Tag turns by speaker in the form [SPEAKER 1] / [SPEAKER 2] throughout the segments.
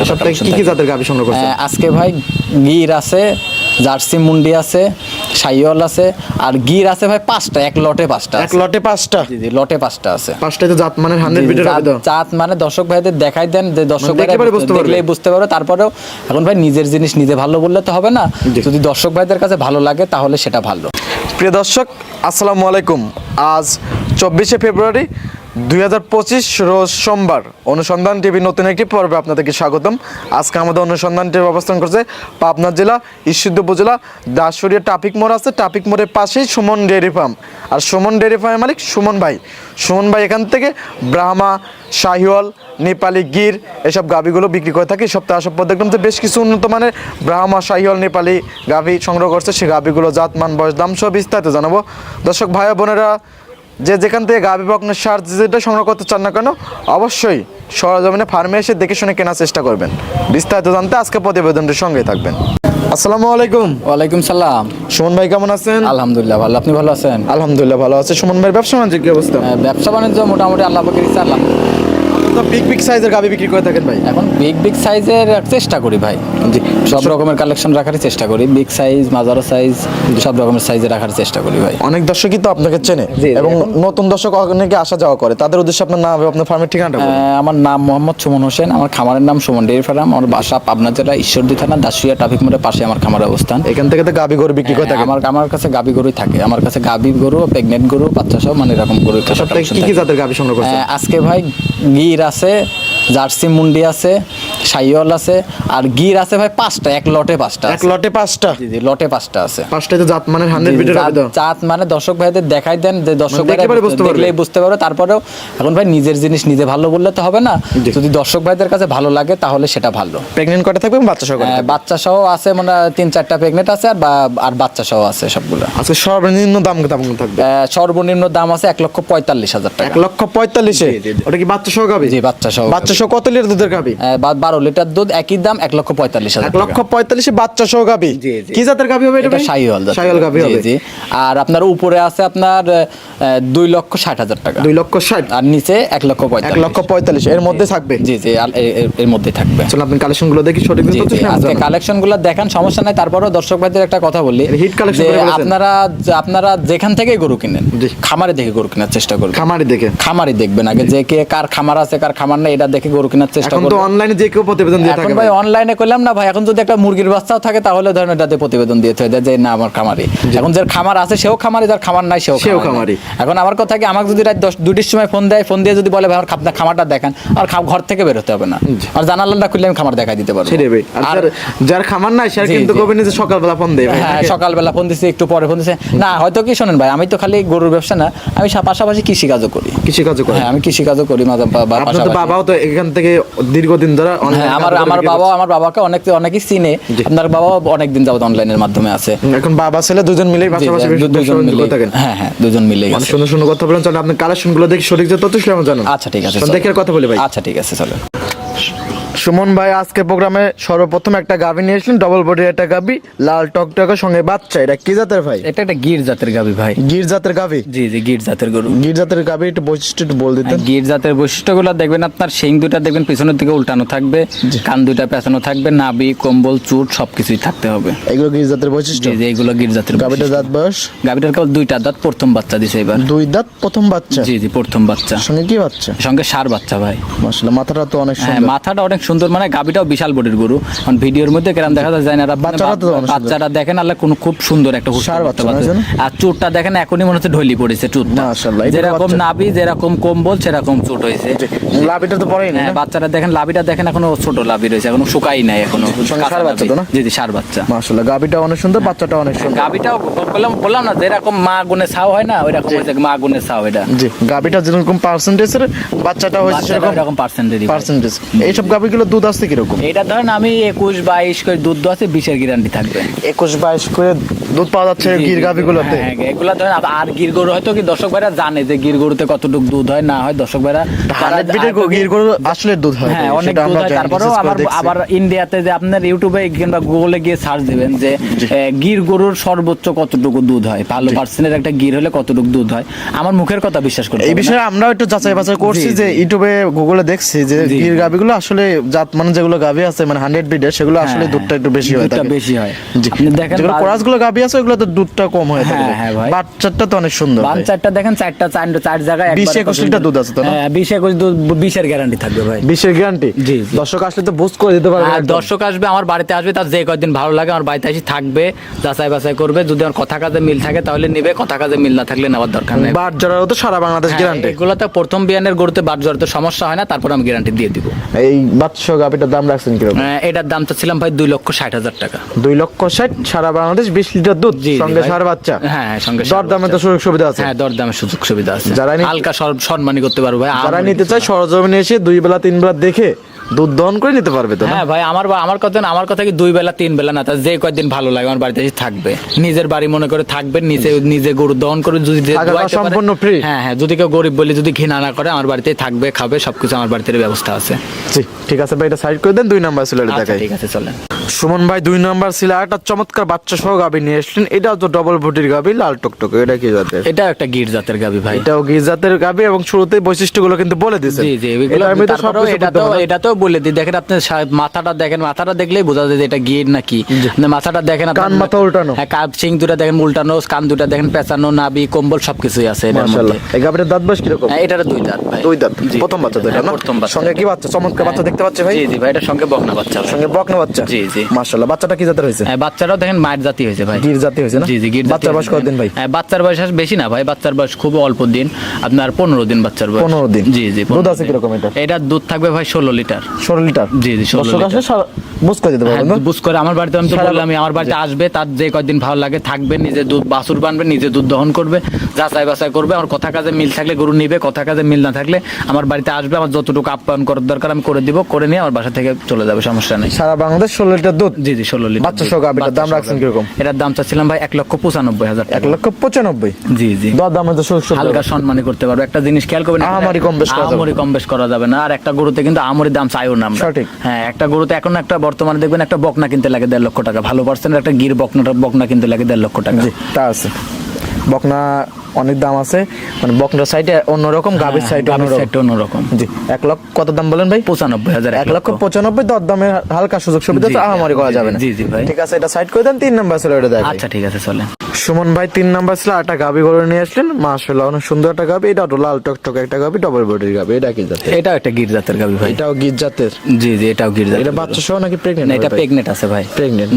[SPEAKER 1] কথা
[SPEAKER 2] সপ্তাহে কি কি জাতের গাভি সংগ্রহ করছেন?
[SPEAKER 1] আজকে ভাই গির আছে জার্সি মুন্ডি আছে সাইওয়াল আছে আর গির আছে ভাই পাঁচটা এক লটে পাঁচটা
[SPEAKER 2] এক লটে পাঁচটা?
[SPEAKER 1] জি জি লটে পাঁচটা আছে।
[SPEAKER 2] পাঁচটায় তো জাত মানে বিটের
[SPEAKER 1] জাত-
[SPEAKER 2] হবে
[SPEAKER 1] জাত মানে দর্শক ভাইদের দেখাই দেন যে দর্শক
[SPEAKER 2] মানে পারবে।
[SPEAKER 1] দেখলেই বুঝতে পারবে। তারপরেও এখন ভাই নিজের জিনিস নিজে ভালো বললে তো হবে না। যদি দর্শক ভাইদের কাছে ভালো লাগে তাহলে সেটা ভালো।
[SPEAKER 2] প্রিয় দর্শক আসসালামু আলাইকুম। আজ চব্বিশে ফেব্রুয়ারি দুই হাজার পঁচিশ রোজ সোমবার অনুসন্ধান টিভি নতুন একটি পর্বে আপনাদেরকে স্বাগতম। আজকে আমাদের অনুসন্ধান টিভি অবস্থান করছে পাবনা জেলা ঈশ্বরদী উপজেলা, দাসুরিয়া ট্রাফিক মোড় আছে। ট্রাফিক মোড়ের পাশেই সুমন ডেয়ারি ফার্ম। আর সুমন ডেয়ারি ফার্মের মালিক সুমন ভাই। সুমন ভাই এখান থেকে ব্রাহ্মা, শাহিওয়াল, নেপালি গির এসব গাভিগুলো বিক্রি করে থাকে। সপ্তাহে আসার পর দেখলাম যে বেশ কিছু উন্নত মানের ব্রাহ্মা, শাহিওয়াল, নেপালি গাভি সংগ্রহ করছে। সেই গাভিগুলো জাত মান বয়স, দাম সব বিস্তারিত জানাব। দর্শক, ভাই বোনেরা যে যেখান থেকে গা বকনের সার যেটা সংগ্রহ করতে চান না কেন অবশ্যই সরজমিনে ফার্মে এসে দেখে শুনে কেনার চেষ্টা করবেন। বিস্তারিত জানতে আজকে প্রতিবেদনটির সঙ্গে থাকবেন। আসসালামু আলাইকুম।
[SPEAKER 1] ওয়ালাইকুম সালাম।
[SPEAKER 2] সুমন ভাই কেমন আছেন?
[SPEAKER 1] আলহামদুলিল্লাহ ভালো। আপনি ভালো আছেন?
[SPEAKER 2] আলহামদুলিল্লাহ ভালো আছে। সুমন ভাই ব্যবসা বাণিজ্য কি অবস্থা
[SPEAKER 1] ব্যবসা বাণিজ্য মোটামুটি আল্লাহ পাকের ইচ্ছা আল্লাহ।
[SPEAKER 2] বিগ বিগ সাইজের গাভি বিক্রি করে থাকেন ভাই?
[SPEAKER 1] এখন বিগ বিগ সাইজের চেষ্টা করি ভাই।
[SPEAKER 2] জি
[SPEAKER 1] সব রকমের কালেকশন রাখার চেষ্টা করি। বিগ সাইজ মাজারো সাইজ সব রকমের সাইজে রাখার চেষ্টা করি ভাই।
[SPEAKER 2] অনেক দর্শকই তো আপনাকে চেনে এবং নতুন দর্শক অনেকে আসা যাওয়া করে। তাদের উদ্দেশ্যে আপনার নাম আপনার ফার্মের ঠিকানাটা
[SPEAKER 1] আমার নাম মোহাম্মদ সুমন হোসেন। আমার খামারের নাম সুমন ডেয়ারি ফার্ম। আমার বাসা পাবনা জেলা ঈশ্বরদী থানা দাসুয়া ট্রাফিক মোড়ের পাশে আমার খামার অবস্থান।
[SPEAKER 2] এখান থেকে তো গাভি গরু বিক্রি করে থাকে
[SPEAKER 1] আমার আমার কাছে গাবি গরুই থাকে। আমার কাছে গাবি গরু প্রেগনেন্ট গরু বাচ্চা সব মানে এরকম গরু
[SPEAKER 2] সপ্তাহে কি কি জাতের গাভি সংগ্রহ করছেন?
[SPEAKER 1] আজকে ভাই গির আছে। জার্সি মুন্ডি আছে সাইওয়াল আছে আর গির আছে ভাই পাঁচটা এক লটে পাঁচটা
[SPEAKER 2] এক লটে পাঁচটা?
[SPEAKER 1] জি জি লটে পাঁচটা আছে।
[SPEAKER 2] পাঁচটায় তো জাত মানে হান্ড্রেড বিটের হবে তো?
[SPEAKER 1] জাত- মানে দর্শক ভাইদের দেখাই দেন যে দর্শক
[SPEAKER 2] মানে পারবে।
[SPEAKER 1] দেখলেই বুঝতে পারবে। তারপরেও এখন ভাই নিজের জিনিস নিজে ভালো বললে তো হবে না। যদি দর্শক ভাইদের কাছে ভালো লাগে তাহলে সেটা ভালো।
[SPEAKER 2] প্রেগনেন্ট কটা থাকবে বাচ্চা সহ?
[SPEAKER 1] বাচ্চা সহ আছে মানে তিন চারটা প্রেগনেন্ট আছে আর আর বাচ্চা সহ আছে সবগুলো।
[SPEAKER 2] আজকে সর্বনিম্ন দাম কেমন থাকবে?
[SPEAKER 1] সর্বনিম্ন দাম আছে এক লক্ষ পঁয়তাল্লিশ হাজার টাকা।
[SPEAKER 2] এক লক্ষ পঁয়তাল্লিশে। ওটা কি বাচ্চা সহ গাভি
[SPEAKER 1] জি বাচ্চা সহ
[SPEAKER 2] বাচ্চা সহ কত লিটার দুধের গাভি?
[SPEAKER 1] আহ, বা- বারো লিটার দুধ একই দাম এক লক্ষ পঁয়তাল্লিশ
[SPEAKER 2] এক লক্ষ পঁয়তাল্লিশে বাচ্চা সহ
[SPEAKER 1] জি।
[SPEAKER 2] কি জাতের গাভি হবে এটা।
[SPEAKER 1] শাহিওয়াল
[SPEAKER 2] গাভি
[SPEAKER 1] জি,
[SPEAKER 2] হবে।
[SPEAKER 1] জি। আর আপনার উপরে আছে আপনার দুই লক্ষ ষাট হাজার টাকা।
[SPEAKER 2] দুই লক্ষ ষাট।
[SPEAKER 1] আর নিচে এক লক্ষ
[SPEAKER 2] এক লক্ষ পঁয়তাল্লিশ। এর মধ্যে থাকবে?
[SPEAKER 1] জি জি এর মধ্যে থাকবে।
[SPEAKER 2] চলো আপনি কালেকশনগুলো দেখি সঠিক
[SPEAKER 1] আজকে। কালেকশন দেখান সমস্যা নাই। তারপরেও দর্শক ভাইদের একটা কথা বলি
[SPEAKER 2] করে বলেছেন।
[SPEAKER 1] আপনারা আপনারা যেখান থেকে গরু কিনেন। খামারে দেখে গরু কেনার চেষ্টা করবেন।
[SPEAKER 2] খামারি দেখে।
[SPEAKER 1] খামারই দেখবেন আগে যে কে কার খামার আছে কার খামার নেই এটা দেখে গরু কেনার চেষ্টা
[SPEAKER 2] এখন তো অনলাইনে যে কেউ প্রতিবেদন দিয়ে থাকে
[SPEAKER 1] ভাই। অনলাইনে করলাম না ভাই এখন যদি একটা মুরগির বাচ্চাও থাকে তাহলে ধরেন এটাতে প্রতিবেদন দিয়ে দেয় যে না আমার খামারি। এখন যার খামার আছে সেও খামারি যার খামার নাই সেও
[SPEAKER 2] সেও
[SPEAKER 1] খামারি। এখন আমার কথা কি আমাকে যদি রাত দশ দুটির সময় ফোন দেয় ফোন দিয়ে যদি বলে ভাই আমার খাপ- খামারটা দেখান আর ঘর থেকে বেরোতে হবে না। আর জানালাটা খুললে আমি খামার দেখাই দিতে পারব।
[SPEAKER 2] সেটাই আর যার- খামার নাই সে কিন্তু। কবে নিজে সকালবেলা ফোন দেয়।
[SPEAKER 1] হ্যাঁ সকালবেলা ফোন দিছে একটু পরে ফোন দিছে। না হয়তো কি শোনেন ভাই আমি তো খালি গরুর ব্যবসা না আমি পাশাপাশি কৃষি কাজও করি।
[SPEAKER 2] কৃষি কাজ করে
[SPEAKER 1] হ্যাঁ আমি কৃষি কাজও করি মাঝে
[SPEAKER 2] আপনার। বাবাও তো এখান থেকে দীর্ঘদিন ধরে
[SPEAKER 1] হ্যাঁ আমার আমার বাবা আমার বাবাকে অনেক অনেকেই চিনে আপনার বাবা অনেক দিন যাবত অনলাইনের মাধ্যমে আছে।
[SPEAKER 2] এখন বাবা ছেলে দুজন
[SPEAKER 1] মিলে
[SPEAKER 2] পাশাপাশি
[SPEAKER 1] দুজন মিলে
[SPEAKER 2] থাকেন।
[SPEAKER 1] হ্যাঁ হ্যাঁ দুজন মিলে
[SPEAKER 2] অনেক
[SPEAKER 1] গেছে।
[SPEAKER 2] সুন্দর সুন্দর কথা বলেন চলো আপনি কালেকশনগুলো দেখে সঠিক যে তথ্য সেটা জানান।
[SPEAKER 1] আচ্ছা ঠিক আছে।
[SPEAKER 2] দেখে কথা বলি ভাই।
[SPEAKER 1] আচ্ছা ঠিক আছে চলো।
[SPEAKER 2] সুমন ভাই আজকে প্রোগ্রামে সর্বপ্রথম একটা গাভি নিয়ে এসেছেন ডবল বডি একটা গাভি লাল টকটকের সঙ্গে বাচ্চা। এটা কি জাতের ভাই?
[SPEAKER 1] এটা একটা গির জাতের গাবি ভাই।
[SPEAKER 2] গির জাতের গাভি?
[SPEAKER 1] জি জি গির জাতের গরু।
[SPEAKER 2] গির জাতের গাভি একটু বৈশিষ্ট্য একটু বল দিতেন।
[SPEAKER 1] গির জাতের বৈশিষ্ট্যগুলো দেখবেন আপনার শিং দুটা দেখবেন পিছনের দিকে উল্টানো থাকবে কান দুইটা পেছানো থাকবে নাবি কম্বল চুট সবকিছুই থাকতে হবে।
[SPEAKER 2] এগুলো গির জাতের বৈশিষ্ট্য?
[SPEAKER 1] জি জি এগুলো গির জাতের
[SPEAKER 2] গাভিটা দাঁত বয়স?
[SPEAKER 1] গাবিটার কেবল দুইটা দাঁত প্রথম বাচ্চা দিছে এবার।
[SPEAKER 2] দুই দাঁত প্রথম বাচ্চা?
[SPEAKER 1] জি জি প্রথম বাচ্চা।
[SPEAKER 2] সঙ্গে কি বাচ্চা?
[SPEAKER 1] সঙ্গে সার বাচ্চা ভাই।
[SPEAKER 2] মাশাআল্লাহ মাথাটা তো অনেক
[SPEAKER 1] হ্যাঁ
[SPEAKER 2] সুন্দর।
[SPEAKER 1] মাথাটা অনেক সুন্দর মানে গাবিটাও বিশাল বডির গরু। কারণ ভিডিওর মধ্যে কেরাম দেখা যায় না
[SPEAKER 2] তো অনেক সুন্দর।
[SPEAKER 1] দেখেন আল্লাহ কোন খুব সুন্দর একটা করতে
[SPEAKER 2] বাচ্চা
[SPEAKER 1] আর চুটটা দেখেন এখনই মনে হচ্ছে ঢলি পড়েছে চুটটা। যেরকম নাবি যেরকম কম্বল সেরকম চুট হয়েছে।
[SPEAKER 2] লাভিটা তো পরেই না
[SPEAKER 1] হ্যাঁ বাচ্চারা দেখেন লাভিটা দেখেন এখনও ছোট লাভি রয়েছে এখনও শুকাই নাই এখনও।
[SPEAKER 2] ষাঁড় বাচ্চা তো না?
[SPEAKER 1] জি জি সার বাচ্চা।
[SPEAKER 2] মাশাআল্লাহ গাভিটা অনেক সুন্দর বাচ্চাটা অনেক সুন্দর।
[SPEAKER 1] গাবিটাও বললাম বললাম না যেরকম মা গুনে ছাও হয় না ওই রকম হয়েছে মা গুনে ছাও এটা।
[SPEAKER 2] জি গাভিটা যেরকম পার্সেন্টেজের বাচ্চাটা হয়েছে
[SPEAKER 1] বাচ্চাটা
[SPEAKER 2] সেরকম
[SPEAKER 1] এরকম পার্সেন্টেজ
[SPEAKER 2] পার্সেন্টেজ এইসব গাভিগুলো দুধ আসছে কীরকম?
[SPEAKER 1] এটা ধরেন আমি একুশ বাইশ করে দুধ আছে বিশের গ্যারান্টি থাকবে।
[SPEAKER 2] একুশ বাইশ করে দুধ পাওয়া যাচ্ছে গির গাভিগুলোতে।
[SPEAKER 1] হ্যাঁ, হ্যাঁ, এগুলা ধরেন আর গির গরু হয়তো কি দর্শক ভাইরা জানে যে গির গরুতে কতটুকু দুধ হয় না হয় দর্শক ভাইরা
[SPEAKER 2] গির গরু আসলে দুধ হয়
[SPEAKER 1] হ্যাঁ অনেক দুধ
[SPEAKER 2] আমরা
[SPEAKER 1] হয়। তারপরেও
[SPEAKER 2] করে দেখছি।
[SPEAKER 1] আবার ইন্ডিয়াতে যে আপনার ইউটিউবে কিংবা গুগলে গিয়ে সার্চ দিবেন যে গির গরুর সর্বোচ্চ কতটুকু দুধ হয় ভালো পার্সেন্টের একটা গির হলে কতটুকু দুধ হয় আমার মুখের কথা বিশ্বাস করতে
[SPEAKER 2] এই বিষয়ে আমরাও একটু যাচাই বাছাই করছি যে ইউটিউবে গুগলে দেখছি যে। গির গাভিগুলো আসলে জাত মানে যেগুলো গাভী আছে মানে হান্ড্রেড বিডের সেগুলো আসলে
[SPEAKER 1] হ্যাঁ,
[SPEAKER 2] দুধটা একটু বেশি হয় থাকে
[SPEAKER 1] বেশি হয়। আপনি দেখেন
[SPEAKER 2] যেগুলো
[SPEAKER 1] বা-
[SPEAKER 2] গুলো গাভী আছে ওগুলো তো দুধটা কম হয়ে থাকে
[SPEAKER 1] হ্যাঁ, হ্যাঁ।
[SPEAKER 2] বাচ্চাটা তো অনেক সুন্দর।
[SPEAKER 1] চারটা দেখেন চারটা চার চার জায়গায়
[SPEAKER 2] বিশ একুশ লিটার দুধ আছে তো না?
[SPEAKER 1] হ্যাঁ বিশ একুশ দুধ বিশের গ্যারান্টি থাকবে ভাই।
[SPEAKER 2] বিশের গ্যারান্টি
[SPEAKER 1] জি।
[SPEAKER 2] দর্শক আসলে তো বুঝ করে দিতে পারবে
[SPEAKER 1] আর দর্শক আসবে আমার বাড়িতে আসবে তার যে কয়দিন ভালো লাগে আমার বাড়িতে এসে থাকবে যাচাই বাছাই করবে যদি আমার কথা কাজে মিল থাকে তাহলে নিবে কথা কাজে মিল না থাকলে নেওয়ার দরকার নেই।
[SPEAKER 2] বাট জড়ারও তো সারা বাংলাদেশ গ্যারান্টি
[SPEAKER 1] এগুলোতে প্রথম বিয়ানের গরুতে বাদ জ্বর তো সমস্যা হয় না তারপর আমি গ্যারান্টি দিয়ে দিব।
[SPEAKER 2] এই বাচ্চা গাভীটার দাম রাখছেন কীরকম?
[SPEAKER 1] আহ, এটার দাম চাচ্ছিলাম ভাই দুই লক্ষ ষাট হাজার টাকা।
[SPEAKER 2] দুই লক্ষ ষাট সারা বাংলাদেশ বিশ লিটার দুধ সঙ্গে সার বাচ্চা।
[SPEAKER 1] হ্যাঁ হ্যাঁ সঙ্গে
[SPEAKER 2] দর দামে তো সুযোগ সুবিধা আছে।
[SPEAKER 1] হ্যাঁ দর দামের সুযোগ সুবিধা আছে।
[SPEAKER 2] যারা
[SPEAKER 1] হালকা সম্মানী করতে পারব ভাই।
[SPEAKER 2] যারা নিতে চায় সরজমিনে এসে দুই বেলা তিন বেলা দেখে দুধ দহন করে নিতে পারবে তো
[SPEAKER 1] হ্যাঁ ভাই আমার আমার কথা না আমার কথা কি দুই বেলা তিন বেলা না? তা যে কয়েকদিন ভালো লাগে আমার বাড়িতে থাকবে। নিজের বাড়ি মনে করে থাকবে নিজে নিজে গরু দহন করে যদি
[SPEAKER 2] সম্পূর্ণ ফ্রি
[SPEAKER 1] হ্যাঁ হ্যাঁ যদি কেউ গরিব বলি যদি ঘৃণা না করে আমার বাড়িতে থাকবে খাবে সবকিছু আমার বাড়িতে ব্যবস্থা আছে।
[SPEAKER 2] ঠিক আছে ভাই এটা সাইড করে দেন দুই নাম্বার ছিল
[SPEAKER 1] আচ্ছা
[SPEAKER 2] দেখাই।
[SPEAKER 1] ঠিক আছে চলেন।
[SPEAKER 2] সুমন ভাই দুই নাম্বার ছিল একটা চমৎকার বাচ্চা সহ গাভী নিয়ে এসলেন এটাও তো ডবল ভুটির গাভী লাল টকটকে এটা কি জাতের?
[SPEAKER 1] এটা একটা গির জাতের গাবি ভাই।
[SPEAKER 2] এটাও কি জাতের গাভী এবং শুরুতেই বৈশিষ্ট্যগুলো কিন্তু বলে দিয়েছেন।
[SPEAKER 1] জি জি এগুলো
[SPEAKER 2] মধ্যে
[SPEAKER 1] তারপরেও
[SPEAKER 2] সবকিছু
[SPEAKER 1] এটা তো এটা তো বলে দিই দেখেন আপনি মাথাটা দেখেন মাথাটা দেখলেই বোঝা যায় যে এটা গির নাকি। না, মাথাটা দেখেন
[SPEAKER 2] কান মাথা উল্টানো।
[SPEAKER 1] হ্যাঁ কাপ সিং দুটা দেখেন উল্টানো কান দুটা দেখেন পেঁচানো নাবি কম্বল সবকিছুই আছে এটার মধ্যে।
[SPEAKER 2] এই গাভীটার দাঁত বয়স কীরকম?
[SPEAKER 1] হ্যাঁ, এটার দুই দাঁত ভাই।
[SPEAKER 2] দুই দাঁত। প্রথম বাচ্চা তো এটা
[SPEAKER 1] হ্যাঁ,
[SPEAKER 2] না?
[SPEAKER 1] প্রথম বাচ্চা।
[SPEAKER 2] সঙ্গে কি বাচ্চা? চমৎকার বাচ্চা দেখতে পাচ্ছি ভাই?
[SPEAKER 1] জি জি ভাই এটা সঙ্গে বকনা বাচ্চা।
[SPEAKER 2] সঙ্গে বকনা বাচ্চা।
[SPEAKER 1] জি, জি।
[SPEAKER 2] মাশাআল্লাহ। বাচ্চাটা কি জাতের হয়েছে?
[SPEAKER 1] হ্যাঁ, বাচ্চারাও দেখেন মায়ের জাতি হয়েছে ভাই।
[SPEAKER 2] গির জাতি হয়েছে না?
[SPEAKER 1] জি জি গির জাতি
[SPEAKER 2] বাচ্চার বয়স কতদিন ভাই?
[SPEAKER 1] হ্যাঁ, বাচ্চার বয়স বেশি না ভাই বাচ্চার বয়স খুব অল্প দিন। আপনার পনেরো দিন বাচ্চার বয়স।
[SPEAKER 2] 15 দিন।
[SPEAKER 1] জি জি
[SPEAKER 2] দুধ আছে
[SPEAKER 1] দিন।
[SPEAKER 2] কীরকম এটা?
[SPEAKER 1] এটার দুধ থাকবে ভাই ষোলো লিটার।
[SPEAKER 2] ষোলো লিটার?
[SPEAKER 1] জি, জি, 16
[SPEAKER 2] দর্শক আসলে সারা- বুঝ করে দিতে
[SPEAKER 1] হ্যাঁ,
[SPEAKER 2] পারবেন
[SPEAKER 1] বুঝ করে আমার বাড়িতে আমি তো বললাম আমার বাড়িতে আসবে তার যে কয়দিন ভালো লাগে থাকবে নিজে দুধ বাছুর বানবে নিজে দুধ দহন করবে যাচাই বাছাই করবে আমার কথা কাজে মিল থাকলে গরু নিবে কথা কাজে মিল না থাকলে আমার বাড়িতে আসবে আমার যতটুকু আপ্যায়ন করার দরকার আমি করে দিব করে নিয়ে আমার বাসা থেকে চলে যাবে সমস্যা নেই।
[SPEAKER 2] সারা বাংলাদেশ ষোলো লিটার দুধ?
[SPEAKER 1] জি জি ষোলো লিটার
[SPEAKER 2] বাচ্চা সহ গাভীটার দাম রাখছেন কীরকম?
[SPEAKER 1] এটার দাম চাচ্ছিলাম ভাই এক লক্ষ পঁচানব্বই হাজার
[SPEAKER 2] এক লক্ষ পঁচানব্বই?
[SPEAKER 1] জি জি।
[SPEAKER 2] দর দাম সুযোগ
[SPEAKER 1] হালকা সম্মানী করতে পারব। একটা জিনিস খেয়াল করবেন
[SPEAKER 2] আমারই কম বেশ করা যাবে।
[SPEAKER 1] কম বেশ করা যাবে না। আর একটা গরুতে কিন্তু আমারই দাম চাইও না আমরা।
[SPEAKER 2] সঠিক।
[SPEAKER 1] হ্যাঁ একটা গরুতে এখন একটা বর্তমানে দেখবেন একটা বকনা কিনতে লাগে দেড় লক্ষ টাকা। ভালো পার্সেন্ট একটা গির বকনা বকনা কিনতে লাগে দেড় লক্ষ টাকা।
[SPEAKER 2] জি তা আছে। বকনা অনেক দাম আছে। মানে বকনার সাইডে অন্যরকম সাইডে অন্যরকম।
[SPEAKER 1] অন্যরকম।
[SPEAKER 2] জি এক লক্ষ কত দাম বলেন ভাই?
[SPEAKER 1] পঁচানব্বই হাজার
[SPEAKER 2] এক লক্ষ পঁচানব্বই দর দামে হালকা সুযোগ সুবিধা তো আহামরি করা যাবে না।
[SPEAKER 1] জি, জি, ভাই।
[SPEAKER 2] ঠিক আছে এটা সাইড করে দেন তিন নাম্বার ছিল এটা দেখ
[SPEAKER 1] আচ্ছা ঠিক আছে চলেন।
[SPEAKER 2] সুমন ভাই তিন নাম্বার ছিল একটা করে নিয়ে আসলেন। মাশাআল্লাহ অনেক সুন্দর একটা গাভী। এটা লাল টকটক একটা গাভী ডবল বডির গাভী এটা কি জাতের?
[SPEAKER 1] এটাও একটা গির জাতের গাবি ভাই।
[SPEAKER 2] এটাও গির জাতের?
[SPEAKER 1] জি জি এটাও গির জাতের
[SPEAKER 2] এটা বাচ্চা সহ নাকি প্রেগনেন্ট
[SPEAKER 1] এটা আছে ভাই।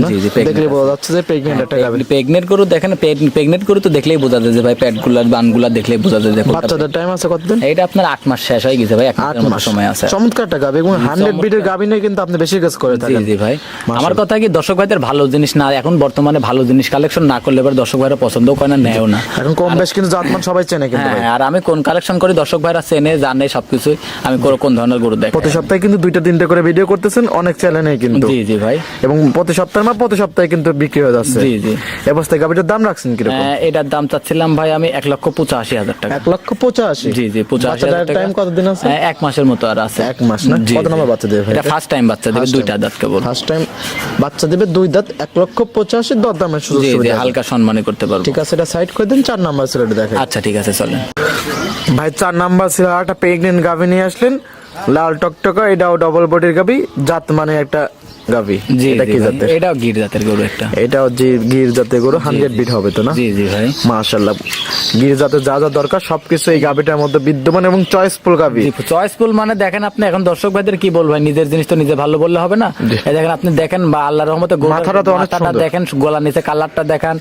[SPEAKER 1] জি জি
[SPEAKER 2] দেখলে বোঝা যাচ্ছে যে প্রেগনেন্ট একটা গাভী।
[SPEAKER 1] প্রেগনেন্ট গরু দেখেন প্রেগনেন্ট গরু তো দেখলেই বোঝা যায় যে ভাই পেটগুলা বানগুলা দেখলেই বোঝা যায় যে
[SPEAKER 2] বাচ্চাদের টাইম আছে কতদিন?
[SPEAKER 1] এইটা আপনার আট মাস শেষ হয়ে গেছে ভাই এক
[SPEAKER 2] আট মাস।
[SPEAKER 1] সময় আছে।
[SPEAKER 2] চমৎকার গাভী এবং হান্ড্রেড বিটের গাভী কিন্তু আপনি বেশি কাজ করে থাকেন।
[SPEAKER 1] জি ভাই। আমার কথা কি দর্শক ভাইদের ভালো জিনিস না এখন বর্তমানে ভালো জিনিস কালেকশন না করলে এবার দর্শক ভাইরা পছন্দও করে না নেয়ও না।
[SPEAKER 2] এখন কম বেশ কিন্তু জাতমান সবাই চেনে কিন্তু ভাই।
[SPEAKER 1] হ্যাঁ আর আমি কোন কালেকশন করি দর্শক ভাইরা চেনে জানে সবকিছু আমি কোন- ধরনের গরু দেখ।
[SPEAKER 2] প্রতি সপ্তাহে কিন্তু দুইটা তিনটা করে ভিডিও করতেছেন অনেক চ্যানেলে কিন্তু।
[SPEAKER 1] জি জি ভাই।
[SPEAKER 2] এবং প্রতি সপ্তাহে মা প্রতি সপ্তাহে কিন্তু বিক্রি হয়ে যাচ্ছে।
[SPEAKER 1] জি, জি।
[SPEAKER 2] অবস্থায় গাভীটার দাম রাখছেন কীরকম?
[SPEAKER 1] আহ, এটার দাম চাচ্ছিলাম ভাই আমি এক লক্ষ পঁচাশি হাজার টাকা।
[SPEAKER 2] এক লক্ষ পঁচাশি?
[SPEAKER 1] জি জি পঁচাশি হাজার টাকা।
[SPEAKER 2] টাইম কতদিন আছে?
[SPEAKER 1] এক মাসের মতো আর আছে।
[SPEAKER 2] এক মাস না? কত নম্বর বাচ্চা দেবে
[SPEAKER 1] এটা? ফার্স্ট টাইম বাচ্চা দেবে দুইটা দাঁত কেবল
[SPEAKER 2] ফার্স্ট টাইম বাচ্চা দেবে দুই দাঁত এক লক্ষ পঁচাশি দর দামের সুযোগ সুবিধা।
[SPEAKER 1] হালকা সম্মানই করতে পারব।
[SPEAKER 2] ঠিক আছে এটা সাইড করে দিন চার নাম্বার ছিল এটা দেখেন
[SPEAKER 1] আচ্ছা ঠিক আছে চলেন।
[SPEAKER 2] ভাই চার নাম্বার ছিল একটা প্রেগনেন্ট গাভী নিয়ে আসলেন। লাল টকটকা এটাও ডবল বডির গাভী জাত মানে একটা গাভী?
[SPEAKER 1] জি
[SPEAKER 2] এটা কি জাতের?
[SPEAKER 1] এটাও গির জাতের গরু একটা।
[SPEAKER 2] এটাও যে গির জাতের গরু হান্ড্রেড বিট হবে তো না?
[SPEAKER 1] জি জি ভাই।
[SPEAKER 2] মাশাল্লাহ গির জাতের যা যা দরকার সবকিছু এই গাভীটার মধ্যে বিদ্যমান এবং চয়েসফুল গাভী।
[SPEAKER 1] চয়েসফুল মানে দেখেন আপনি এখন দর্শক ভাইদের কি বলব নিজের জিনিস তো নিজে ভালো বললে হবে না? দেখেন আপনি দেখেন বা আল্লাহর রহমতে
[SPEAKER 2] মাথাটা তো অনেক সুন্দর।
[SPEAKER 1] দেখেন গলার নিচে কালারটা দেখেন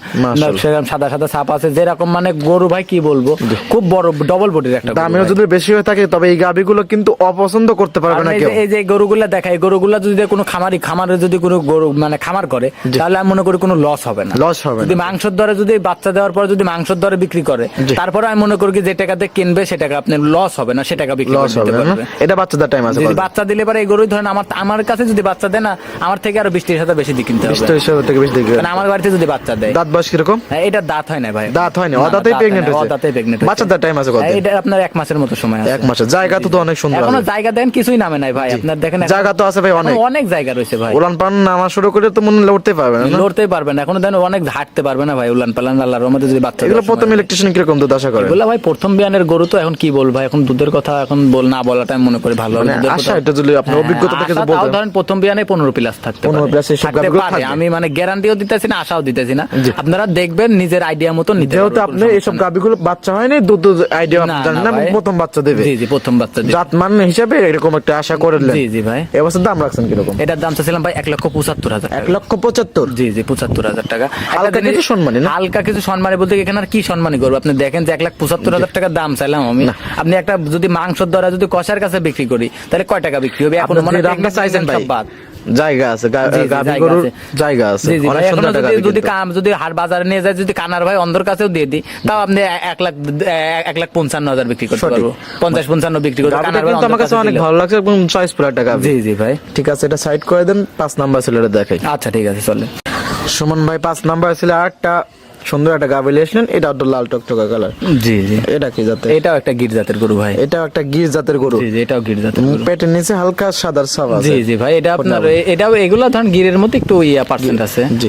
[SPEAKER 1] সাদা সাদা ছাপ আছে যেরকম মানে গরু ভাই কি বলব খুব বড় ডবল বডির একটা
[SPEAKER 2] দামেও যদি বেশি হয়ে থাকে তবে এই গাভীগুলো কিন্তু অপছন্দ করতে পারবে না
[SPEAKER 1] এই
[SPEAKER 2] কেউ।
[SPEAKER 1] যে- এই যে গরুগুলা দেখা এই গরুগুলা যদি কোনো খামারি খামারে যদি কোনো গরু মানে খামার করে তাহলে আমি মনে করি কোনো লস হবে না।
[SPEAKER 2] লস হবে
[SPEAKER 1] যদি মাংসের দরে যদি বাচ্চা দেওয়ার পর যদি মাংসের দরে বিক্রি করে তারপরে আমি মনে করি যে টাকাতে কিনবে সে টাকা আপনি লস হবে না সে টাকা বিক্রি করে
[SPEAKER 2] লস হবে
[SPEAKER 1] পারবে।
[SPEAKER 2] এটা বাচ্চাদের টাইম আছে
[SPEAKER 1] যদি বাচ্চা দিলে পরে এই গরুই ধরেন আমার আমার কাছে যদি বাচ্চা দেয় না আমার থেকে আরও বিশ ত্রিশ হাজার বেশি দিয়ে কিনতে হবে।
[SPEAKER 2] বিশ হিসাব থেকে বেশি
[SPEAKER 1] মানে আমার বাড়িতে যদি বাচ্চা দেয়
[SPEAKER 2] দাঁত বয়স কীরকম?
[SPEAKER 1] হ্যাঁ, এটা দাঁত হয় না ভাই।
[SPEAKER 2] দাঁত হয়নি
[SPEAKER 1] না,
[SPEAKER 2] অদাতেই
[SPEAKER 1] দাঁত হয়
[SPEAKER 2] প্রেগনেন্ট হয়েছে।
[SPEAKER 1] অদাতেই প্রেগনেন্ট
[SPEAKER 2] বাচ্চাদের টাইম আছে কত
[SPEAKER 1] এটা আপনার এক মাসের মতো সময় আছে।
[SPEAKER 2] এক মাসের। জায়গা তো তো অনেক সুন্দর এখনও
[SPEAKER 1] জায়গা দেন কিছুই নামে নাই ভাই। আপনার দেখেন
[SPEAKER 2] জায়গা তো আছে ভাই অনেক।
[SPEAKER 1] অনেক জায়গা রয়েছে ভাই।
[SPEAKER 2] উলান নামা শুরু করে তো মনে লড়তে পারবে না?
[SPEAKER 1] লড়তেই পারবে না। এখনও দেন অনেক হাঁটতে পারবে না ভাই উলান পালান আল্লাহর রহমতে যদি বাচ্চা
[SPEAKER 2] এগুলো প্রথম ইলেকট্রিশিয়ান কীরকম দুধ আশা করে?
[SPEAKER 1] বললা ভাই প্রথম বিয়ানের গরু তো এখন কি বলব ভাই, এখন দুধের কথা এখন বল না বলাটা আমি মনে করি ভালো হবে।
[SPEAKER 2] মানে আশা এটা যদি আপনার
[SPEAKER 1] হ্যাঁ,
[SPEAKER 2] অভিজ্ঞতা থেকে যদি
[SPEAKER 1] ধরেন প্রথম বিয়ানে পনেরো প্লাস থাকতে পারে।
[SPEAKER 2] plus এইসব
[SPEAKER 1] থাকতে
[SPEAKER 2] গাভীগুলো
[SPEAKER 1] পারে।
[SPEAKER 2] থাকবে।
[SPEAKER 1] আমি মানে গ্যারান্টিও দিতেছি না আশাও দিতেছি না। আপনারা দেখবেন নিজের আইডিয়া মতো নিতে
[SPEAKER 2] যেহেতু আপনি এইসব গাভিগুলো বাচ্চা হয়নি দুধ আইডিয়া
[SPEAKER 1] না,
[SPEAKER 2] প্রথম বাচ্চা দেবে।
[SPEAKER 1] জি জি প্রথম বাচ্চা দিবে।
[SPEAKER 2] জাত মান হিসাবে এরকম একটা আশা করলেন।
[SPEAKER 1] জি জি ভাই।
[SPEAKER 2] এবছর দাম রাখছেন কীরকম?
[SPEAKER 1] এটার দাম চাচ্ছিলাম ভাই এক লক্ষ পঁচাত্তর হাজার
[SPEAKER 2] এক লক্ষ পঁচাত্তর?
[SPEAKER 1] জি জি পঁচাত্তর হাজার টাকা।
[SPEAKER 2] হালকা কিছু সম্মানী
[SPEAKER 1] হালকা কিছু সম্মানী বলতে এখানে আর কি সম্মানী করব? আপনি দেখেন যে এক লাখ পঁচাত্তর হাজার টাকা দাম চাইলাম আমি। আপনি একটা যদি মাংসর দ্বারা যদি কষার কাছে বিক্রি করি তাহলে কয় টাকা বিক্রি হবে? এখন মানে
[SPEAKER 2] চাইছেন ভাই। জায়গা আছে গরুর জায়গা অনেক সুন্দর
[SPEAKER 1] যদি-। কাম যদি হাট বাজারে নিয়ে যায় যদি কানার ভাই অন্ধর কাছেও দিয়ে দিই তাও আপনি এক লাখ এক লাখ পঞ্চান্ন হাজার বিক্রি করতে পারব। পঞ্চাশ পঞ্চান্ন বিক্রি করতে
[SPEAKER 2] গাভীটা
[SPEAKER 1] কানার ভাই
[SPEAKER 2] কিন্তু আমার কাছে অনেক ভালো লাগছে এবং চয়েস টাকা
[SPEAKER 1] জি জি ভাই।
[SPEAKER 2] ঠিক আছে এটা সাইড করে দেন পাঁচ নাম্বার ছেলেটা দেখাই।
[SPEAKER 1] আচ্ছা ঠিক আছে চলে
[SPEAKER 2] সুমন ভাই পাঁচ নাম্বার ছিল আটটা সুন্দর একটা গাভী নিয়েছিলেন এটা একটু লাল টকটকা কালার
[SPEAKER 1] জি জি।
[SPEAKER 2] এটা কি জাতের?
[SPEAKER 1] এটাও একটা গির জাতের গরু ভাই।
[SPEAKER 2] এটা একটা গির জাতের গরু।
[SPEAKER 1] জি জি এটাও গির জাতের গরু।
[SPEAKER 2] পেটের নিচে হালকা সাদার সাব আছে।
[SPEAKER 1] জি জি ভাই এটা আপনার এটাও এগুলো ধরেন গিরের মধ্যে একটু ইয়া পার্সেন্ট আছে।
[SPEAKER 2] জি।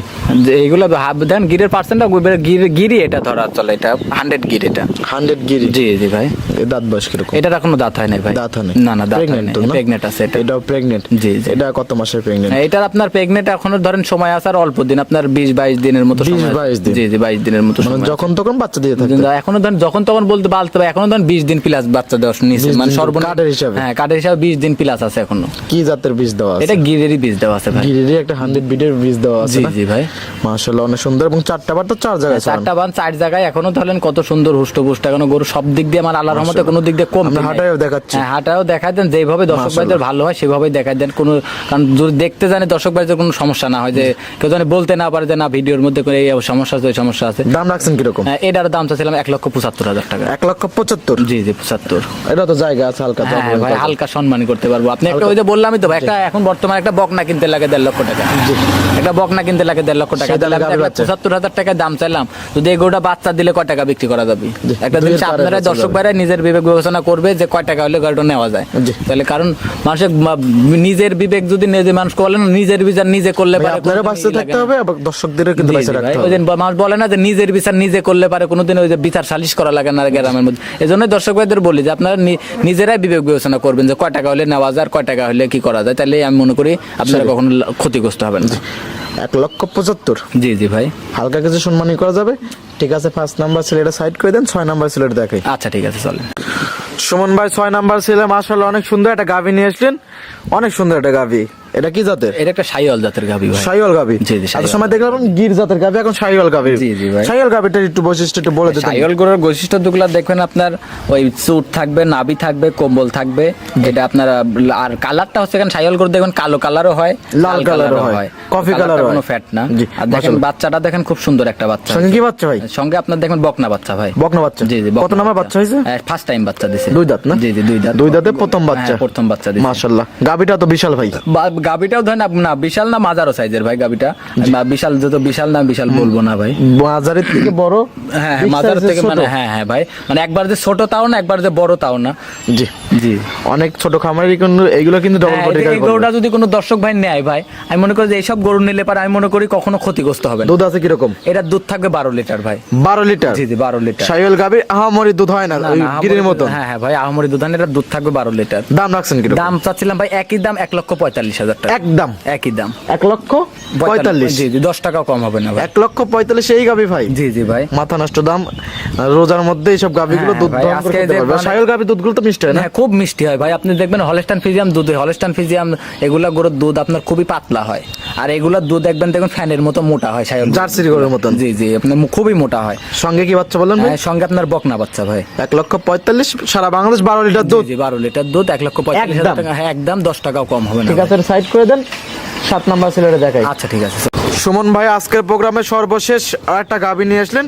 [SPEAKER 1] এগুলো ধরেন গিরের পার্সেন্ট গির গিরি এটা ধরা চলে এটা হান্ড্রেড গির এটা।
[SPEAKER 2] হান্ড্রেড গিরি।
[SPEAKER 1] জি জি ভাই।
[SPEAKER 2] দাঁত বয়স কীরকম?
[SPEAKER 1] এটার এখনও দাঁত হয় নাই ভাই।
[SPEAKER 2] দাঁত হয়
[SPEAKER 1] না না দাঁত হয়
[SPEAKER 2] না?
[SPEAKER 1] প্রেগনেন্ট আছে এটা।
[SPEAKER 2] এটাও প্রেগনেন্ট
[SPEAKER 1] জি, জি।
[SPEAKER 2] এটা কত মাসের প্রেগনেন্ট
[SPEAKER 1] হ্যাঁ, এটার আপনার প্রেগনেন্ট এখনও ধরেন সময় আছে আর অল্প দিন। আপনার বিশ বাইশ দিনের মতো
[SPEAKER 2] 20
[SPEAKER 1] সময় আছে।
[SPEAKER 2] 22 দিন।
[SPEAKER 1] জি জি বাইশ দিনের মতো
[SPEAKER 2] মানে যখন তখন বাচ্চা দিয়ে থাকে
[SPEAKER 1] এখনও ধরেন যখন তখন বলতে পারতে হবে এখনও ধরেন বিশ দিন প্লাস বাচ্চা দেওয়া
[SPEAKER 2] 20
[SPEAKER 1] মানে সর্বনিম্ন
[SPEAKER 2] কার্ডের হিসাবে?
[SPEAKER 1] হ্যাঁ কার্ডের হিসাবে বিশ দিন প্লাস আছে এখনও।
[SPEAKER 2] কি জাতের বীজ দেওয়া আছে?
[SPEAKER 1] এটা গিরেরই বীজ দেওয়া আছে ভাই।
[SPEAKER 2] গিরিরই একটা হান্ড্রেড বিডের বীজ দেওয়া আছে
[SPEAKER 1] জি জি ভাই।
[SPEAKER 2] মাশাআল্লাহ অনেক সুন্দর এবং চারটা বার তো চার জায়গায়
[SPEAKER 1] চারটা বান চার জায়গায় এখনও ধরেন কত সুন্দর হুষ্ট পুষ্ট এখনও গরু সব দিক দিয়ে আমার আল্লাহর রহমতে কোনো দিক দিয়ে কম
[SPEAKER 2] আমরা হাঁটায়ও দেখাচ্ছি।
[SPEAKER 1] হ্যাঁ হাঁটাও দেখায় দেন যেভাবে দর্শক ভাইদের ভালো হয় সেভাবেই দেখায় দেন। কোনো কারণ যদি দেখতে জানে দর্শক ভাইদের কোনো সমস্যা না হয় যে কেউ জানে বলতে না পারে যে না ভিডিওর মধ্যে করে এই সমস্যা আছে ওই সমস্যা আছে।
[SPEAKER 2] দাম রাখছেন কীরকম?
[SPEAKER 1] হ্যাঁ, এটার দাম চাচ্ছিলাম এক লক্ষ পঁচাত্তর হাজার টাকা।
[SPEAKER 2] এক লক্ষ পঁচাত্তর?
[SPEAKER 1] জি জি পঁচাত্তর।
[SPEAKER 2] এটা তো জায়গা আছে হালকা
[SPEAKER 1] হ্যাঁ ভাই হালকা সম্মানই করতে পারব। আপনি একটা ওই যে বললামই তো ভাই একটা এখন বর্তমানে একটা বকনা কিনতে লাগে দেড় লক্ষ টাকা। একটা বকনা কিনতে লাগে দেড় লক্ষ টাকা। পঁচাত্তর হাজার টাকা দাম চাইলাম। যদি এই গরুটা বাচ্চা দিলে কয় টাকা বিক্রি করা যাবে? একটা জিনিস আপনারা দর্শক ভাইরা নিজের বিবেক বিবেচনা করবে যে কয় টাকা হলে গরুটা নেওয়া যায়। তাহলে কারণ মানুষের নিজের বিবেক যদি নিজে মানুষ করলে না নিজের বিচার নিজে করলে পারে
[SPEAKER 2] বাঁচতে থাকতে হবে দর্শকদেরও কিন্তু বাঁচতে রাখতে হবে।
[SPEAKER 1] মানুষ বলে না যে নিজের বিচার নিজে করলে পারে কোনোদিন ওই যে বিচার সালিশ করা লাগে না গ্রামের মধ্যে। এই জন্য দর্শক ভাইদের বলি যে আপনারা নিজেরাই বিবেক বিবেচনা করবেন যে কয় টাকা হলে নেওয়া যায় আর কয় টাকা হলে কি করা যায়। তাহলে আমি মনে করি আপনারা কখনো ক্ষতিগ্রস্ত হবেন না।
[SPEAKER 2] এক লক্ষ পঁচাত্তর।
[SPEAKER 1] জি জি ভাই।
[SPEAKER 2] হালকা কিছু সম্মানী করা যাবে। ঠিক আছে পাঁচ নাম্বার ছেলেটা সাইড করে দেন ছয় নাম্বার ছেলেটা দেখাই।
[SPEAKER 1] আচ্ছা ঠিক আছে চলেন।
[SPEAKER 2] সুমন ভাই ছয় নাম্বার ছেলে মাশাআল্লাহ অনেক সুন্দর একটা গাভী নিয়ে আসলেন। অনেক সুন্দর একটা গাভী। এটা কি জাতের?
[SPEAKER 1] এটা একটা সাইওয়াল জাতের ভাই।
[SPEAKER 2] সাইওয়াল
[SPEAKER 1] জি, জি,
[SPEAKER 2] এত সময় দেখলাম গির জাতের এখন সাইওয়াল
[SPEAKER 1] জি, জি ভাই।
[SPEAKER 2] সাইওয়াল একটু বৈশিষ্ট্য একটু বলে
[SPEAKER 1] সাইওয়াল গরুর বৈশিষ্ট্য দুগুলো দেখবেন আপনার ওই চুট থাকবে নাভি থাকবে কম্বল থাকবে এটা আপনার আর কালারটা হচ্ছে সাইওয়াল গরু দেখবেন কালো কালারও হয়
[SPEAKER 2] লাল কালারও হয়, কফি কালারও
[SPEAKER 1] কোনো ফ্যাট না। আর দেখেন বাচ্চাটা দেখেন খুব সুন্দর একটা বাচ্চা।
[SPEAKER 2] সঙ্গে কি বাচ্চা ভাই
[SPEAKER 1] সঙ্গে আপনার দেখবেন বকনা বাচ্চা ভাই।
[SPEAKER 2] বকনা বাচ্চা?
[SPEAKER 1] জি জি
[SPEAKER 2] কত নাম্বার বাচ্চা হয়েছে?
[SPEAKER 1] ফার্স্ট টাইম বাচ্চা দিছে।
[SPEAKER 2] দুই দাঁত না?
[SPEAKER 1] জি জি দুই দাঁত।
[SPEAKER 2] দুই দাঁতে প্রথম বাচ্চা।
[SPEAKER 1] হ্যাঁ, প্রথম বাচ্চা দিছে।
[SPEAKER 2] মাশাআল্লাহ গাভীটা তো বিশাল ভাই।
[SPEAKER 1] গাবিটাও ধরেন না বিশাল না মাজারো সাইজের ভাই গাবিটা? বিশাল যত বিশাল না বিশাল বলব না ভাই।
[SPEAKER 2] বাজারের থেকে বড়?
[SPEAKER 1] হ্যাঁ হ্যাঁ, মাজার থেকে মানে হ্যাঁ হ্যাঁ ভাই। মানে একবার যে ছোট তাও না একবার যে বড় তাও না।
[SPEAKER 2] জি।
[SPEAKER 1] জি।
[SPEAKER 2] অনেক ছোট খামারি কিন্তু এইগুলো কিন্তু ডবল
[SPEAKER 1] হ্যাঁ,
[SPEAKER 2] কোটি
[SPEAKER 1] এই- এই গরুটা যদি কোনো দর্শক ভাই নেয় ভাই আমি মনে করি যে এইসব গরু নিলে পারে আমি মনে করি কখনো ক্ষতিগ্রস্ত হবে
[SPEAKER 2] দুধ আছে কীরকম?
[SPEAKER 1] এটা দুধ থাকবে বারো লিটার ভাই।
[SPEAKER 2] বারো লিটার?
[SPEAKER 1] জি জি বারো লিটার।
[SPEAKER 2] সাইওয়াল গাভীর আহামরি দুধ হয় না গিরির মতন?
[SPEAKER 1] হ্যাঁ হ্যাঁ ভাই আহমরি দুধান এটা দুধ থাকবে বারো লিটার।
[SPEAKER 2] দাম রাখছেন কীরকম?
[SPEAKER 1] দাম চাচ্ছিলাম ভাই একই দাম এক লক্ষ পঁয়তাল্লিশ হাজার। টাকা।
[SPEAKER 2] একদম।
[SPEAKER 1] একই দাম।
[SPEAKER 2] এক লক্ষ পঁয়তাল্লিশ।
[SPEAKER 1] জি জি দশ টাকাও কম হবে না
[SPEAKER 2] এক লক্ষ পঁয়তাল্লিশ এই গাভী ভাই।
[SPEAKER 1] জি জি ভাই।
[SPEAKER 2] মাথা নষ্ট দাম। রোজার মধ্যে এইসব গাভীগুলো
[SPEAKER 1] হ্যাঁ,
[SPEAKER 2] দুধ
[SPEAKER 1] মানে-
[SPEAKER 2] গাভী দুধগুলো তো মিষ্টি হয় না?
[SPEAKER 1] হ্যাঁ খুব মিষ্টি হয় ভাই। আপনি দেখবেন হলস্টান ফিজিয়াম দুধ হলস্টান ফিজিয়াম এগুলা গরুর দুধ আপনার খুবই পাতলা হয়। আর এগুলার দুধ দেখবেন দেখবেন ফ্যানের মতো মোটা হয়
[SPEAKER 2] জার্সির গরুর মতন।
[SPEAKER 1] জি জি আপনার খুবই মোটা হয়।
[SPEAKER 2] সঙ্গে কি বাচ্চা বললেন ভাই?
[SPEAKER 1] হ্যাঁ, সঙ্গে আপনার বকনা বাচ্চা ভাই।
[SPEAKER 2] এক লক্ষ পঁয়তাল্লিশ সারা বাংলাদেশ বারো লিটার দুধ।
[SPEAKER 1] বারো লিটার দুধ এক লক্ষ পঁয়তাল্লিশ হাজার
[SPEAKER 2] একদম।
[SPEAKER 1] টাকা। হ্যাঁ একদম দশ টাকাও কম হবে না
[SPEAKER 2] ঠিক আছে সাইড করে দেন, সাত নাম্বার ছেলেটা দেখাই।
[SPEAKER 1] আচ্ছা ঠিক আছে।
[SPEAKER 2] সুমন ভাই, আজকের প্রোগ্রামে সর্বশেষ আর একটা গাভী নিয়ে আসলেন।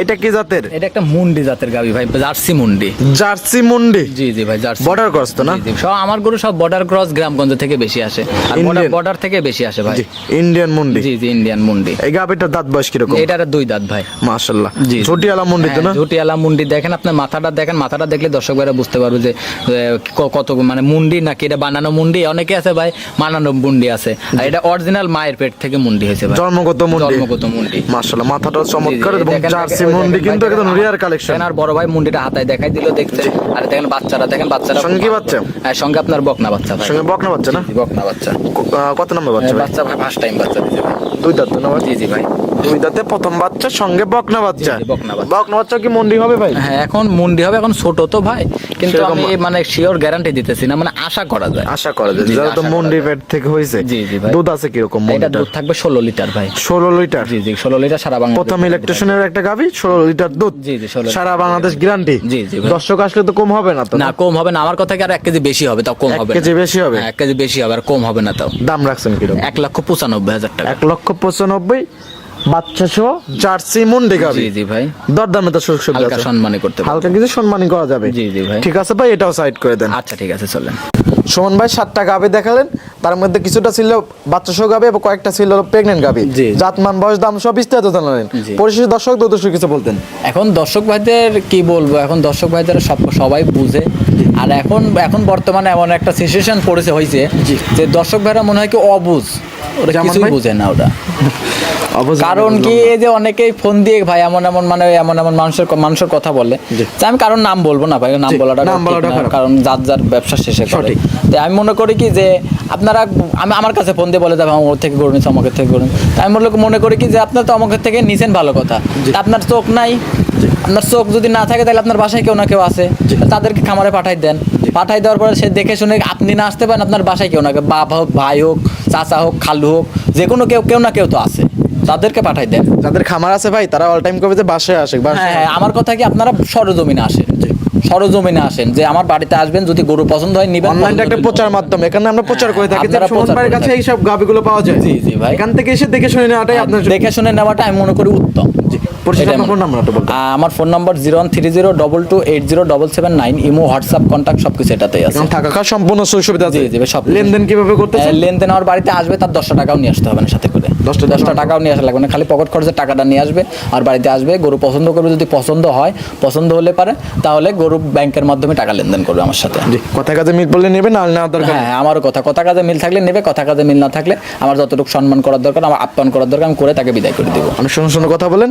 [SPEAKER 2] এটা কি জাতের?
[SPEAKER 1] এটা একটা মুন্ডি জাতের গাবি ভাই জার্সি মুন্ডি।
[SPEAKER 2] জার্সি মুন্ডি?
[SPEAKER 1] জি জি ভাই জার্সি
[SPEAKER 2] বর্ডার ক্রস তো না।
[SPEAKER 1] সব আমার গরু সব বর্ডার ক্রস গ্রামগঞ্জ থেকে বেশি আসে। আর
[SPEAKER 2] Indian?
[SPEAKER 1] বর্ডার থেকে বেশি আসে ভাই।
[SPEAKER 2] ইন্ডিয়ান মুন্ডি?
[SPEAKER 1] জি জি ইন্ডিয়ান মুন্ডি।
[SPEAKER 2] এই গাবিটার দাঁত বয়স কীরকম?
[SPEAKER 1] এটার দুই দাঁত ভাই।
[SPEAKER 2] মাশাল্লাহ।
[SPEAKER 1] জি।
[SPEAKER 2] ঝুটিয়ালা মুন্ডি তো না?
[SPEAKER 1] হ্যাঁ, ঝুটিয়ালা মুন্ডি। দেখেন আপনার মাথাটা দেখেন মাথাটা দেখলে দর্শক ভাইরা বুঝতে পারবে যে কত মানে মুন্ডি নাকি এটা বানানো মুন্ডি? অনেকে আছে ভাই বানানো মুন্ডি আছে। আর এটা অরিজিনাল মায়ের পেট থেকে মুন্ডি হয়েছে ভাই।
[SPEAKER 2] জন্মগত মুন্ডি।
[SPEAKER 1] জন্মগত মুন্ডি।
[SPEAKER 2] মাশাল্লাহ মাথাটা চমৎকার এবং জার্সি
[SPEAKER 1] ওই
[SPEAKER 2] মুন্ডি কিন্তু একদম রিয়ার কালেকশন
[SPEAKER 1] আর বড় ভাই মুন্ডিটা হাতায় দেখাই দিল দেখতে। আর দেখেন বাচ্চারা দেখেন বাচ্চারা
[SPEAKER 2] সঙ্গে কি বাচ্চা?
[SPEAKER 1] হ্যাঁ সঙ্গে আপনার বকনা বাচ্চা ভাই।
[SPEAKER 2] সঙ্গে বকনা বাচ্চা না?
[SPEAKER 1] বকনা বাচ্চা।
[SPEAKER 2] কত নম্বর বাচ্চা
[SPEAKER 1] বাচ্চা ভাই ফার্স্ট টাইম বাচ্চা দিছে
[SPEAKER 2] দুই দাঁত নম্বর না
[SPEAKER 1] জি জি ভাই।
[SPEAKER 2] দুই দাঁতে প্রথম বাচ্চা সঙ্গে বকনা বাচ্চা।
[SPEAKER 1] বকনা বাচ্চা।
[SPEAKER 2] কি মুন্ডি হবে ভাই?
[SPEAKER 1] হ্যাঁ এখন মুন্ডি হবে এখন ছোট তো ভাই। কিন্তু আমি মানে শিওর গ্যারান্টি দিতেছি না মানে আশা করা যায়।
[SPEAKER 2] আশা করা যায় যারা তো মুন্ডি। পেট থেকে হয়েছে।
[SPEAKER 1] জি, জি ভাই।
[SPEAKER 2] দুধ আছে কীরকম
[SPEAKER 1] এটা দুধ থাকবে ষোলো লিটার ভাই।
[SPEAKER 2] ষোলো লিটার?
[SPEAKER 1] জি জি ষোলো লিটার সারা বাংলা
[SPEAKER 2] প্রথম ইলেকট্রিশিয়ানের একটা গাভি ষোলো লিটার দুধ।
[SPEAKER 1] জি, জি, 16
[SPEAKER 2] সারা বাংলাদেশ গ্যারান্টি
[SPEAKER 1] জি, জি।
[SPEAKER 2] দর্শক আসলে তো কম হবে না তো
[SPEAKER 1] না কম হবে না। আমার কথা কি আর এক কেজি বেশি হবে? তাও কম হবে না।
[SPEAKER 2] কেজি বেশি হবে?
[SPEAKER 1] হ্যাঁ, এক কেজি বেশি হবে আর কম হবে না তাও।
[SPEAKER 2] দাম রাখছেন কীরকম?
[SPEAKER 1] এক লক্ষ পঁচানব্বই হাজার টাকা।
[SPEAKER 2] এক লক্ষ পঁচানব্বই বাচ্চা সহ জার্সি মুন্ডি
[SPEAKER 1] জি জি ভাই।
[SPEAKER 2] দরদামে তো সুযোগ সুবিধা
[SPEAKER 1] হালকা সম্মানই করতে পারব।
[SPEAKER 2] হালকা কিছু সম্মানই করা যাবে।
[SPEAKER 1] জি, জি ভাই।
[SPEAKER 2] ঠিক আছে ভাই এটাও সাইড করে দেন।
[SPEAKER 1] আচ্ছা ঠিক আছে চলেন।
[SPEAKER 2] সুমন ভাই সাতটা দেখালেন। তার মধ্যে কিছুটা ছিল বাচ্চা সহ গাভি এবং কয়েকটা ছিল প্রেগনেন্ট
[SPEAKER 1] জি।
[SPEAKER 2] জাতমান বয়স দাম সব বিস্তারিত জানালেন। পরিশেষে দর্শক দর্শক কিছু বলতেন।
[SPEAKER 1] এখন দর্শক ভাইদের কি বলব? এখন দর্শক ভাইদের সব সবাই বুঝে। আর এখন এখন বর্তমানে এমন একটা সিচুয়েশন পড়েছে হয়েছে যে দর্শক ভাইরা মনে হয় কি অবুঝ ওরা কিছুই? বুঝে না
[SPEAKER 2] অবশ্যই
[SPEAKER 1] কারণ কি এই যে অনেকেই ফোন দিয়ে ভাই এমন এমন মানে এমন এমন মানুষের মানুষের কথা বলে। যে আমি কারণ নাম বলব না ভাই নাম বলাটা। কারণ যার যার ব্যবসা শেষে
[SPEAKER 2] সঠিক।
[SPEAKER 1] আমি মনে করি কি যে আপনারা আমি আমার কাছে ফোন দিয়ে বলে যাবে আমার থেকে নিচ্ছে আমাকে থেকে গরু নিচ্ছে। আমি মনে মনে করি কি যে আপনার তো আমাকে থেকে নিছেন ভালো কথা। আপনার চোখ নাই। আপনার চোখ যদি না থাকে তাহলে আপনার বাসায় কেউ না কেউ আছে। তাদেরকে খামারে পাঠাই দেন। পাঠাই দেওয়ার পরে সে দেখে শুনে আপনি না আসতে পারেন আপনার বাসায় কেউ না। কেউ বাপ হোক ভাই হোক চাচা হোক খালু হোক যে কোনো কেউ কেউ না কেউ তো আছে। তাদেরকে পাঠাই দেন।
[SPEAKER 2] যাদের খামার আছে ভাই তারা অল টাইম কবে যে বাসায় আসে
[SPEAKER 1] হ্যাঁ হ্যাঁ আমার কথা কি আপনারা সরজমিনে আসেন। সরজমিনে আসেন যে আমার বাড়িতে আসবেন যদি গরু পছন্দ হয় নিবেন
[SPEAKER 2] অনলাইনটা একটা প্রচার মাধ্যম এখানে আমরা প্রচার করে থাকি যে সুমন ভাইয়ের কাছে এই সব গাভিগুলো পাওয়া যায়।
[SPEAKER 1] জি, জি ভাই।
[SPEAKER 2] এখান থেকে এসে দেখে শুনে নেওয়াটাই আপনার
[SPEAKER 1] দেখে শুনে নেওয়াটা আমি মনে করি উত্তম। আমার phone number zero one three zero double two eight zero double seven nine imo WhatsApp contact সব কিছু এটাতেই আছে।
[SPEAKER 2] থাকা খাওয়া সম্পূর্ণ সুযোগ সুবিধা
[SPEAKER 1] জি, জি সব
[SPEAKER 2] লেনদেন কীভাবে
[SPEAKER 1] করতে লেনদেন আমার বাড়িতে আসবে তার দশটা টাকাও নিয়ে আসতে হবে না সাথে করে।
[SPEAKER 2] 10 টা
[SPEAKER 1] দশটা
[SPEAKER 2] টাকা?
[SPEAKER 1] টাকাও নিয়ে আসা লাগবে না খালি পকেট খরচের টাকাটা নিয়ে আসবে আর বাড়িতে আসবে গরু পছন্দ করবে যদি পছন্দ হয় পছন্দ হলে পারে তাহলে গরু ব্যাংকের মাধ্যমে টাকা লেনদেন করবে আমার সাথে।
[SPEAKER 2] জি কথা কাজে মিল বললে নেবেন না নেওয়ার দরকার।
[SPEAKER 1] হ্যাঁ আমারও কথা কথা কাজে মিল থাকলে নেবে কথা কাজে মিল না থাকলে আমার যতটুকু সম্মান করার দরকার আমার আপ্যায়ন করার দরকার আমি করে তাকে বিদায় করে দেবো।
[SPEAKER 2] অনেক সুন্দর সুন্দর কথা বলেন।